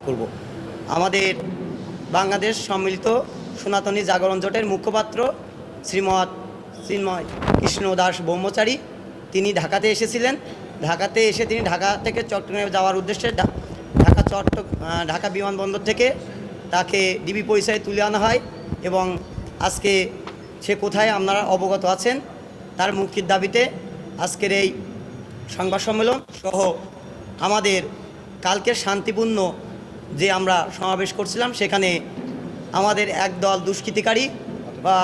করব। আমাদের বাংলাদেশ সম্মিলিত সনাতনী জাগরণ জোটের মুখপাত্র শ্রীমৎ শ্রীময় কৃষ্ণ দাস ব্রহ্মচারী, তিনি ঢাকাতে এসেছিলেন। ঢাকাতে এসে তিনি ঢাকা থেকে চট্টগ্রামে যাওয়ার উদ্দেশ্যে ঢাকা চট্ট ঢাকা বিমানবন্দর থেকে তাকে ডিবি পরিচয়ে তুলে আনা হয় এবং আজকে সে কোথায় আপনারা অবগত আছেন তার মুক্তির দাবিতে আজকের এই সংবাদ সম্মেলন সহ আমাদের কালকের শান্তিপূর্ণ যে আমরা সমাবেশ করছিলাম, সেখানে আমাদের একদল দুষ্কৃতিকারী বা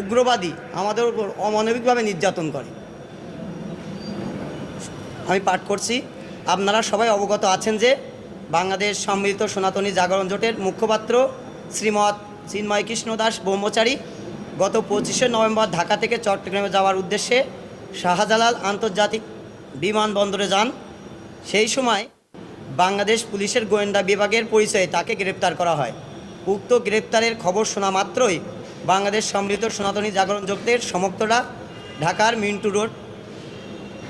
উগ্রবাদী আমাদের উপর অমানবিকভাবে নির্যাতন করে। আমি পাঠ করছি। আপনারা সবাই অবগত আছেন যে বাংলাদেশ সম্মিলিত সনাতনী জাগরণ জোটের মুখপাত্র শ্রীমৎ চিন্ময় কৃষ্ণ দাস ব্রহ্মচারী গত পঁচিশে নভেম্বর ঢাকা থেকে চট্টগ্রামে যাওয়ার উদ্দেশ্যে শাহজালাল আন্তর্জাতিক বিমানবন্দরে যান। সেই সময় বাংলাদেশ পুলিশের গোয়েন্দা বিভাগের পরিচয়ে তাকে গ্রেপ্তার করা হয়। উক্ত গ্রেপ্তারের খবর শোনা মাত্রই বাংলাদেশ সম্মিলিত সনাতনী জাগরণ জোটের সমর্থকরা ঢাকার মিন্টু রোড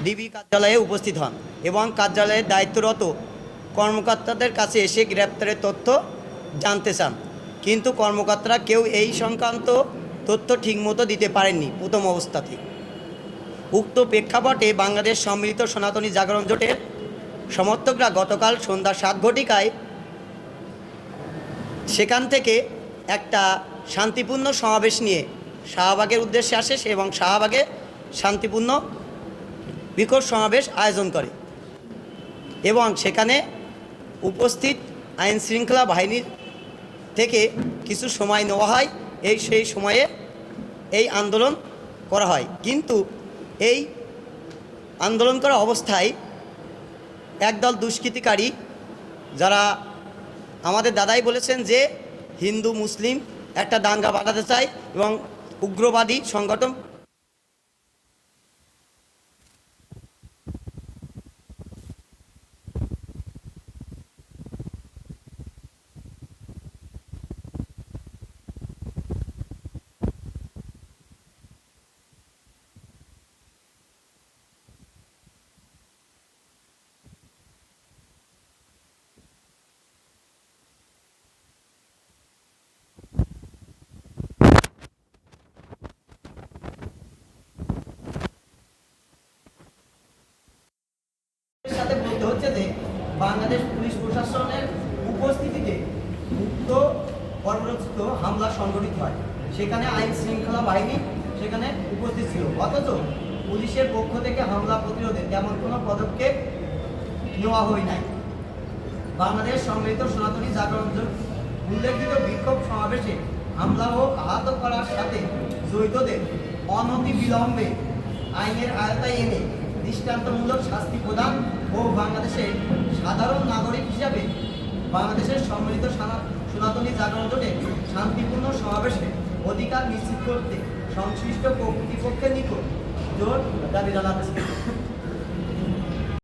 ডিবি কার্যালয়ে উপস্থিত হন এবং কার্যালয়ের দায়িত্বরত কর্মকর্তাদের কাছে এসে গ্রেপ্তারের তথ্য জানতে চান। কিন্তু কর্মকর্তারা কেউ এই সংক্রান্ত তথ্য ঠিকমতো দিতে পারেননি প্রথম অবস্থাতে উক্ত প্রেক্ষাপটে বাংলাদেশ সম্মিলিত সনাতনী জাগরণ জোটের সমর্থকরা গতকাল সন্ধ্যা সাত ঘটিকায় সেখান থেকে একটা শান্তিপূর্ণ সমাবেশ নিয়ে শাহবাগের উদ্দেশ্যে আসে এবং শাহবাগে শান্তিপূর্ণ বিক্ষোভ সমাবেশ আয়োজন করে। এবং সেখানে উপস্থিত আইন শৃঙ্খলা বাহিনীর থেকে কিছু সময় নেওয়া হয়। এই সেই সময়ে এই আন্দোলন করা হয়। কিন্তু এই আন্দোলন করা অবস্থায় একদল দুষ্কৃতিকারী যারা আমাদের দাদাই বলেছেন যে হিন্দু, মুসলিম একটা দাঙ্গা বাঁধাতে চায় এবং উগ্রবাদী সংগঠন এর হচ্ছে যে বাংলাদেশ পুলিশ প্রশাসনের উপস্থিতিতে মুক্ত পরিরচিত হামলা সংঘটিত হয়। সেখানে আইন শৃঙ্খলা বাহিনী সেখানে উপস্থিত ছিল। অথচ পুলিশের পক্ষ থেকে হামলা প্রতিরোধে তেমন কোনো পদক্ষেপ নেওয়া হয় নাই। বাংলাদেশ সম্মিলিত সনাতনী জাগরণ উল্লেখিত বিক্ষোভ সমাবেশে হামলা ও আহত করার সাথে জড়িতদের অনতি বিলম্বে আইনের আয়তায় এনে দৃষ্টান্তমূলক শাস্তি প্রদান ও বাংলাদেশের সাধারণ নাগরিক হিসাবে বাংলাদেশের সম্মিলিত সানা- সনাতনী জাগরণ জোটে শান্তিপূর্ণ সমাবেশে অধিকার নিশ্চিত করতে সংশ্লিষ্ট কর্তৃপক্ষের নিকট জোর দাবি জানাচ্ছে।